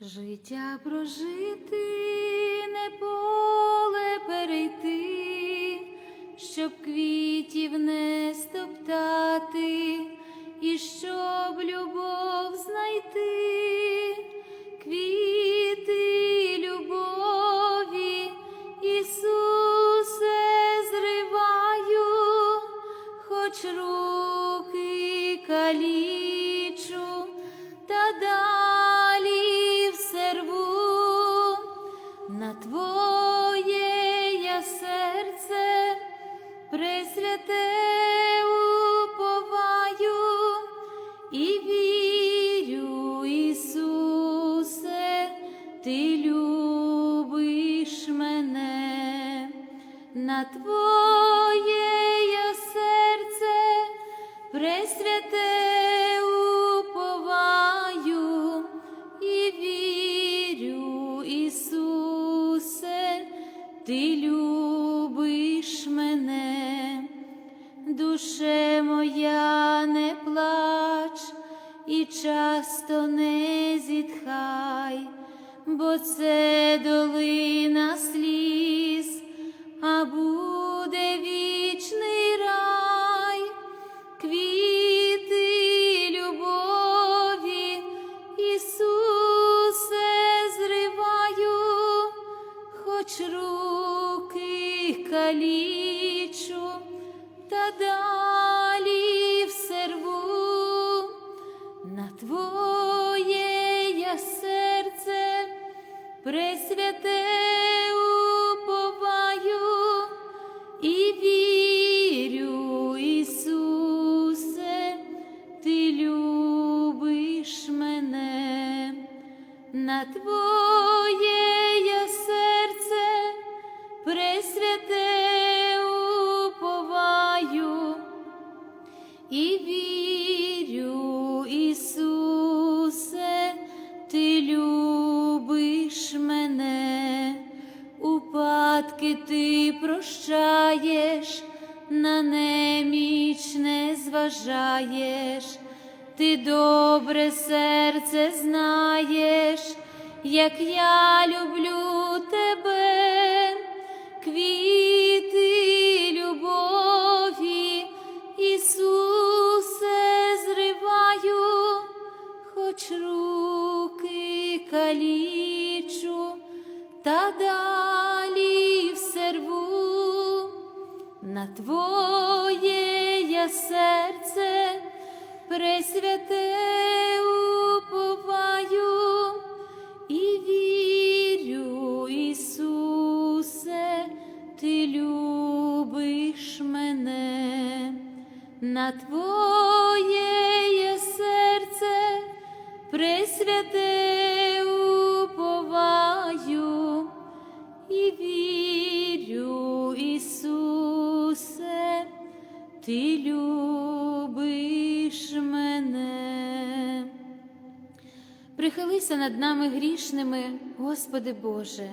Життя прожити, не поле перейти, щоб квітів не стоптати, і щоб любов знайти, на Твоє я серце пресвяте уповаю і вірю, Ісусе, Ти любиш мене. На Твоє душе моя не плач і часто не зітхай, бо це долина сліз, а пресвяте упадки ти прощаєш, на неміч не зважаєш, ти добре серце знаєш, як я люблю на Твоє Прихилися над нами грішними, Господи Боже,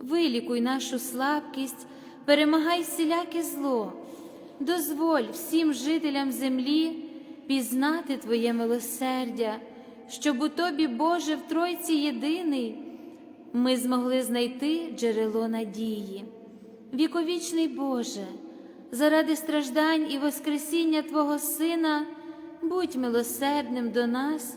вилікуй нашу слабкість, перемагай всіляке зло, дозволь всім жителям землі пізнати Твоє милосердя, щоб у Тобі, Боже, в Тройці єдиний, ми змогли знайти джерело надії. Віковічний Боже, заради страждань і Воскресіння Твого Сина, будь милосердним до нас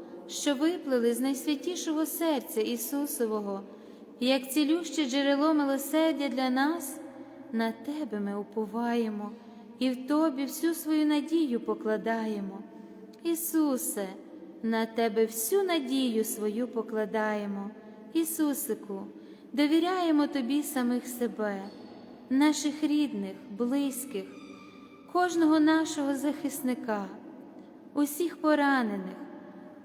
що виплили з найсвятішого серця Ісусового, як цілюще джерело милосердя для нас, на Тебе ми уповаємо і в Тобі всю свою надію покладаємо. Ісусе, на Тебе всю надію свою покладаємо, Ісусику, довіряємо Тобі самих себе, наших рідних, близьких, кожного нашого захисника, усіх поранених,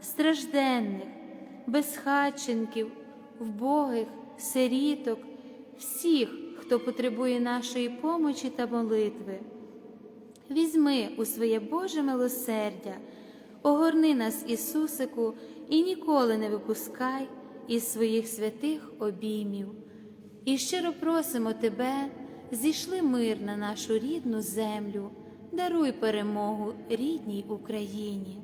стражденних, безхатченків, вбогих, сиріток, всіх, хто потребує нашої помочі та молитви візьми у своє Боже милосердя, огорни нас, Ісусику, і ніколи не випускай із своїх святих обіймів. І щиро просимо Тебе, зійшли мир на нашу рідну землю, даруй перемогу рідній Україні.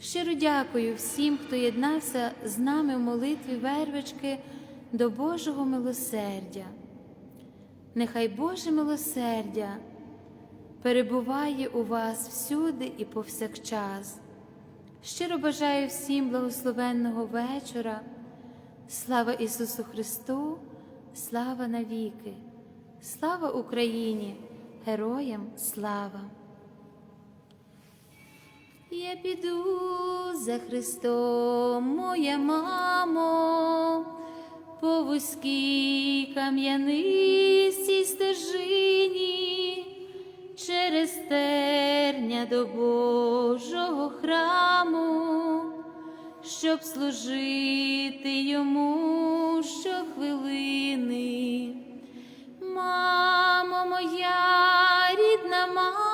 Щиро дякую всім, хто єднався з нами в молитві вервички до Божого милосердя. Нехай Боже милосердя перебуває у вас всюди і повсякчас, Щиро бажаю всім благословенного вечора. Слава Ісусу Христу, слава навіки, слава Україні, героям слава! Я піду за Христом, моя мамо, по вузькій кам'янистій стежині, через терня до Божого храму, щоб служити йому щохвилини. Мамо моя, рідна мамо,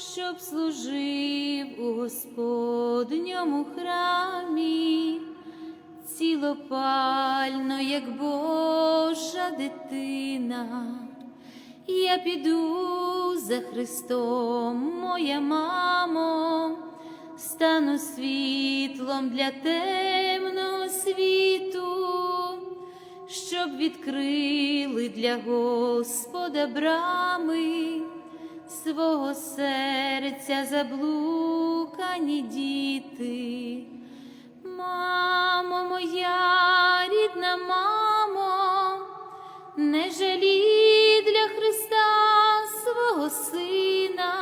щоб служив у Господньому храмі, цілопально, як Божа дитина. Я піду за Христом, моя мамо, стану світлом для темного світу, щоб відкрили для Господа брами свого серця заблукані діти. Мамо моя, рідна мамо, не жалій для Христа свого сина,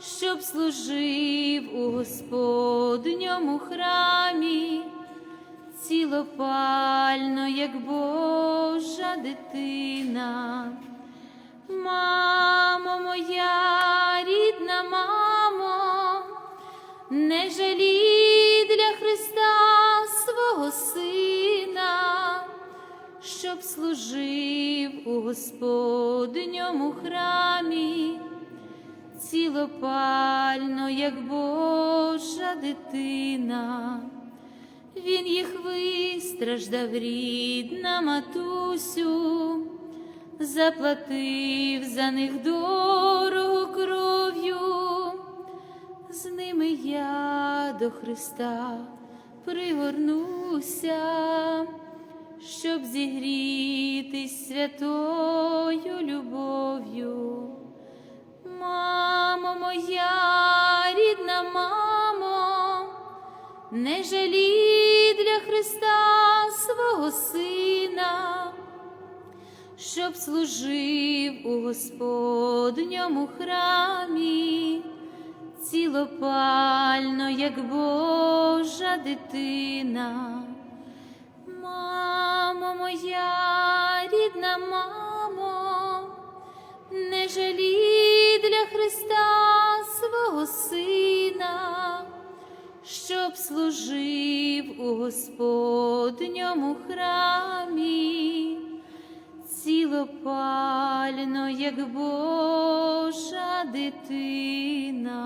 щоб служив у Господньому храмі, цілопально, як Божа дитина. Мамо моя, рідна мамо, не жалій для Христа свого сина, щоб служив у Господньому храмі, цілопально, як Божа дитина. Він їх вистраждав, рідна матусю, заплатив за них дорого кров'ю, з ними я до Христа пригорнуся, щоб зігрітись святою любов'ю. Мамо моя, рідна мамо, не жалій для Христа свого сина, щоб служив у Господньому храмі, цілопально, як Божа дитина. Мамо моя, рідна мамо, не жалій для Христа свого сина, щоб служив у Господньому храмі, цілопально, як Божа дитина.